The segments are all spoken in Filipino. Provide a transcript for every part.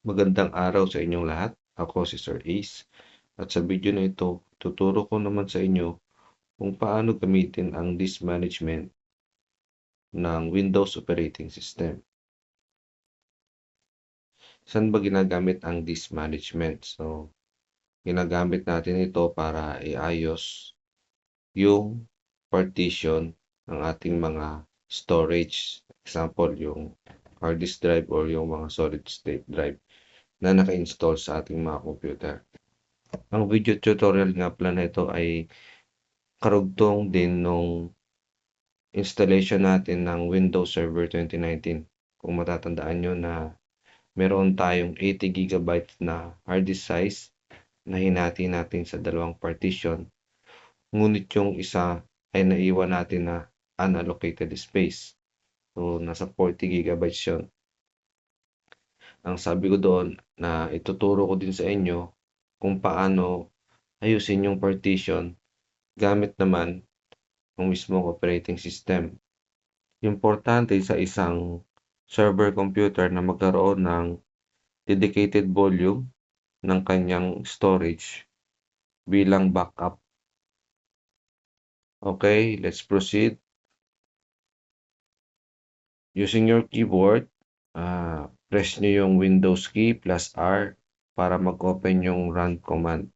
Magandang araw sa inyong lahat. Ako si Sir Ace. At sa video na ito, tuturo ko naman sa inyo kung paano gamitin ang disk management ng Windows operating system. Saan ba ginagamit ang disk management? So, ginagamit natin ito para iayos yung partition ng ating mga storage. Example, yung hard disk drive or yung mga solid state drive na naka-install sa ating mga computer. Ang video tutorial nga pala na ito ay karugtong din nung installation natin ng Windows Server 2019. Kung matatandaan nyo na meron tayong 80 GB na hard disk size na hinati natin sa dalawang partition. Ngunit yung isa ay naiwan natin na unallocated space. So, nasa 40 GB yun. Ang sabi ko doon na ituturo ko din sa inyo kung paano ayusin yung partition gamit naman ng mismong operating system. Importante sa isang server computer na magkaroon ng dedicated volume ng kanyang storage bilang backup. Okay, let's proceed. Using your keyboard, uh, press nyo yung Windows key plus R para mag-open yung run command.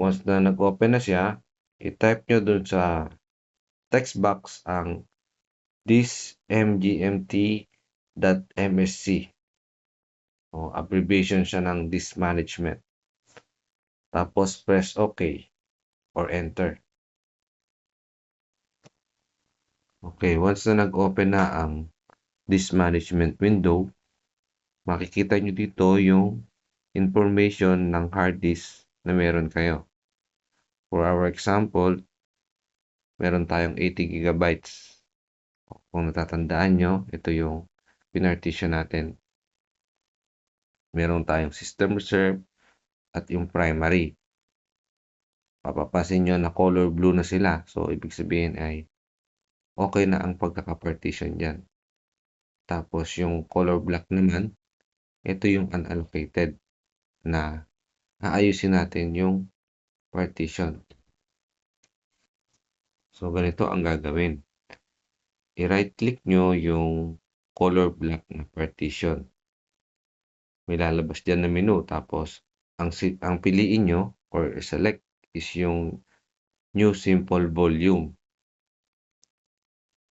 Once na nag-open na siya, i-type nyo dun sa text box ang this mgmt.msc. O, abbreviation siya ng disk management. Tapos press OK or enter. Okay, once na nag-open na ang disk management window, makikita nyo dito yung information ng hard disk na meron kayo. For our example, meron tayong 80 gigabytes. Kung natatandaan nyo, ito yung pinartition natin. Meron tayong system reserve at yung primary. Papapasin nyo na color blue na sila. So, ibig sabihin ay okay na ang pagkakapartition dyan. Tapos yung color black naman, ito yung unallocated na aayusin natin yung partition. So, ganito ang gagawin. I-right click nyo yung color black na partition. May lalabas dyan na menu. Tapos, ang, ang piliin nyo or select is yung new simple volume.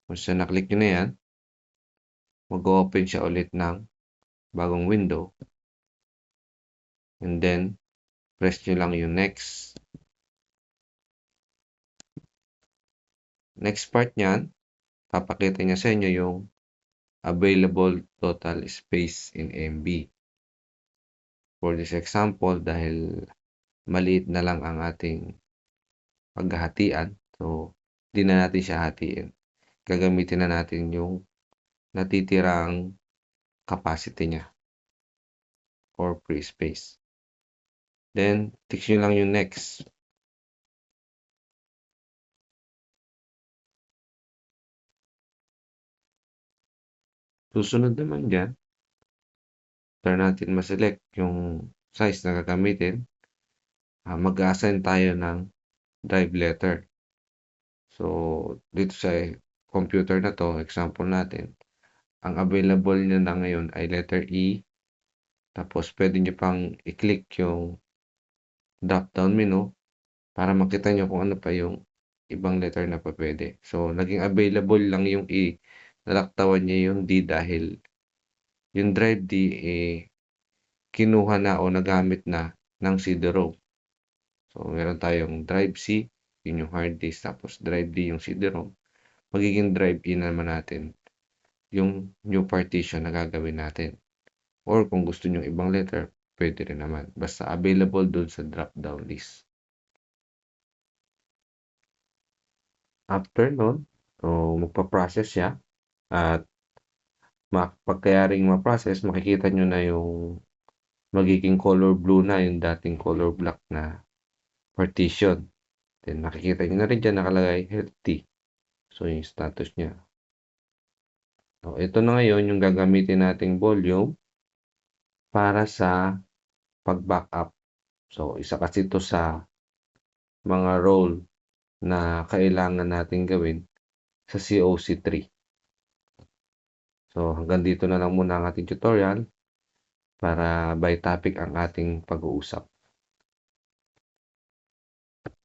Once na naklik nyo na yan, mag-open siya ulit ng bagong window. And then, press nyo lang yung next. Next part niyan, papakita niya sa inyo yung available total space in MB. For this example, dahil maliit na lang ang ating paghahatian, so, di na natin siya hatiin. Gagamitin na natin yung natitirang capacity niya or free space. Then, tick nyo lang yung next. Susunod naman dyan, after natin ma-select yung size na gagamitin, uh, mag-assign tayo ng drive letter. So, dito sa computer na to, example natin, ang available niya na ngayon ay letter E. Tapos, pwede nyo pang i-click yung drop-down menu para makita nyo kung ano pa yung ibang letter na pa pwede. So, naging available lang yung E. Nalaktawan niya yung D dahil yung drive D eh, kinuha na o nagamit na ng CD-ROM. So, meron tayong drive C, yun yung hard disk, tapos drive D yung CD-ROM. Magiging drive E naman natin yung new partition na gagawin natin. Or kung gusto nyo ibang letter, pwede rin naman. Basta available doon sa drop-down list. After nun, so magpa-process siya. At pagkayaring ma-process, makikita nyo na yung magiging color blue na yung dating color black na partition. Then makikita nyo na rin dyan nakalagay healthy. So yung status niya. So, ito na ngayon yung gagamitin nating volume para sa pag-backup. So, isa kasi ito sa mga role na kailangan natin gawin sa COC3. So, hanggang dito na lang muna ang ating tutorial para by topic ang ating pag-uusap.